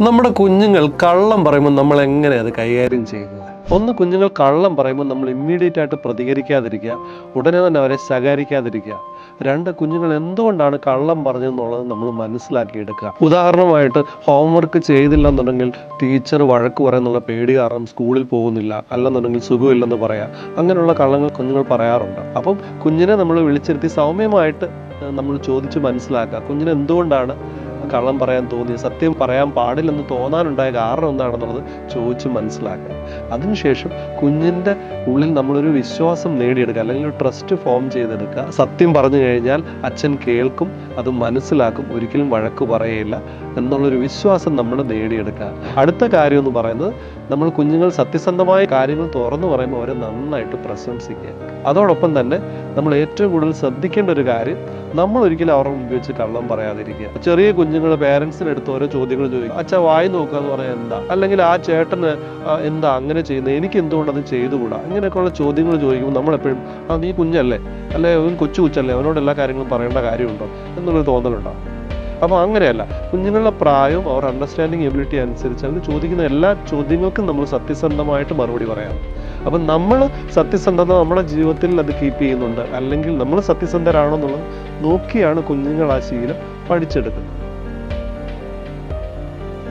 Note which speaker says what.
Speaker 1: നമ്മുടെ കുഞ്ഞുങ്ങൾ കള്ളം പറയുമ്പോൾ നമ്മൾ എങ്ങനെ അത് കൈകാര്യം ചെയ്യുന്നത് ഒന്ന് കുഞ്ഞുങ്ങൾ കള്ളം പറയുമ്പോൾ നമ്മൾ ഇമ്മീഡിയറ്റ് ആയിട്ട് പ്രതികരിക്കാതിരിക്കുക. ഉടനെ തന്നെ അവരെ ശകാരിക്കാതിരിക്കുക. രണ്ട് കുഞ്ഞുങ്ങൾ എന്തുകൊണ്ടാണ് കള്ളം പറഞ്ഞതെന്നുള്ളത് നമ്മൾ മനസ്സിലാക്കിയെടുക്കുക. ഉദാഹരണമായിട്ട് ഹോംവർക്ക് ചെയ്തില്ല എന്നുണ്ടെങ്കിൽ ടീച്ചർ വഴക്ക് പറയുന്നുള്ള പേടി കാരണം സ്കൂളിൽ പോകുന്നില്ല. അല്ലെന്നുണ്ടെങ്കിൽ സുഖമില്ലെന്ന് പറയാം. അങ്ങനെയുള്ള കള്ളങ്ങൾ കുഞ്ഞുങ്ങൾ പറയാറുണ്ട്. അപ്പം കുഞ്ഞിനെ നമ്മൾ വിളിച്ചിരുത്തി സൗമ്യമായിട്ട് നമ്മൾ ചോദിച്ച് മനസ്സിലാക്കുക. കുഞ്ഞിന് എന്തുകൊണ്ടാണ് കള്ളം പറയാൻ തോന്നി സത്യം പറയാൻ പാടില്ലെന്ന് തോന്നാനുണ്ടായ കാരണം എന്താണെന്നുള്ളത് ചോദിച്ച് മനസ്സിലാക്കുക അതിനുശേഷം കുഞ്ഞിന്റെ ഉള്ളിൽ നമ്മളൊരു വിശ്വാസം നേടിയെടുക്കുക അല്ലെങ്കിൽ ഒരു ട്രസ്റ്റ് ഫോം ചെയ്തെടുക്കുക. സത്യം പറഞ്ഞു കഴിഞ്ഞാൽ അച്ഛൻ കേൾക്കും അത് മനസ്സിലാക്കും ഒരിക്കലും വഴക്ക് പറയില്ല എന്നുള്ളൊരു വിശ്വാസം നമ്മൾ നേടിയെടുക്കുക. അടുത്ത കാര്യം എന്ന് പറയുന്നത് നമ്മൾ കുഞ്ഞുങ്ങൾ സത്യസന്ധമായ കാര്യങ്ങൾ തുറന്നു പറയുമ്പോൾ അവരെ നന്നായിട്ട് പ്രശംസിക്കുക. അതോടൊപ്പം തന്നെ നമ്മൾ ഏറ്റവും കൂടുതൽ ശ്രദ്ധിക്കേണ്ട ഒരു കാര്യം നമ്മൾ ഒരിക്കലും അവരുടെ മുമ്പിൽ വെച്ച് കള്ളം പറയാതിരിക്കുക. ചെറിയ കുഞ്ഞുങ്ങൾ പേരൻസിന് അടുത്ത് ഓരോ ചോദ്യങ്ങൾ ചോദിക്കും. അച്ഛ വായി നോക്കുക എന്ന് പറയാൻ എന്താ? അല്ലെങ്കിൽ ആ ചേട്ടന് എന്താ അങ്ങനെ ചെയ്യുന്നത്? എനിക്ക് എന്തുകൊണ്ട് അത് ചെയ്തുകൂടാ? ഇങ്ങനെയൊക്കെയുള്ള ചോദ്യങ്ങൾ ചോദിക്കുമ്പോൾ നമ്മളെപ്പോഴും ആ നീ കുഞ്ഞല്ലേ? അല്ലെ അവൻ കൊച്ചു കൊച്ചല്ലേ? അവനോട് എല്ലാ കാര്യങ്ങളും പറയേണ്ട കാര്യമുണ്ടോ? എന്നുള്ളൊരു തോന്നലുണ്ടോ അപ്പോൾ അങ്ങനെയല്ല. കുഞ്ഞുങ്ങളുടെ പ്രായവും അവർ അണ്ടർസ്റ്റാൻഡിങ് എബിലിറ്റി അനുസരിച്ച് അവർ ചോദിക്കുന്ന എല്ലാ ചോദ്യങ്ങൾക്കും നമ്മൾ സത്യസന്ധമായിട്ട് മറുപടി പറയാം. അപ്പം നമ്മൾ സത്യസന്ധത നമ്മുടെ ജീവിതത്തിൽ അത് കീപ്പ് ചെയ്യുന്നുണ്ട്. അല്ലെങ്കിൽ നമ്മൾ സത്യസന്ധരാണോ എന്നുള്ളത് നോക്കിയാണ് കുഞ്ഞുങ്ങൾ ആ ശീലം പഠിച്ചെടുക്കുന്നത്.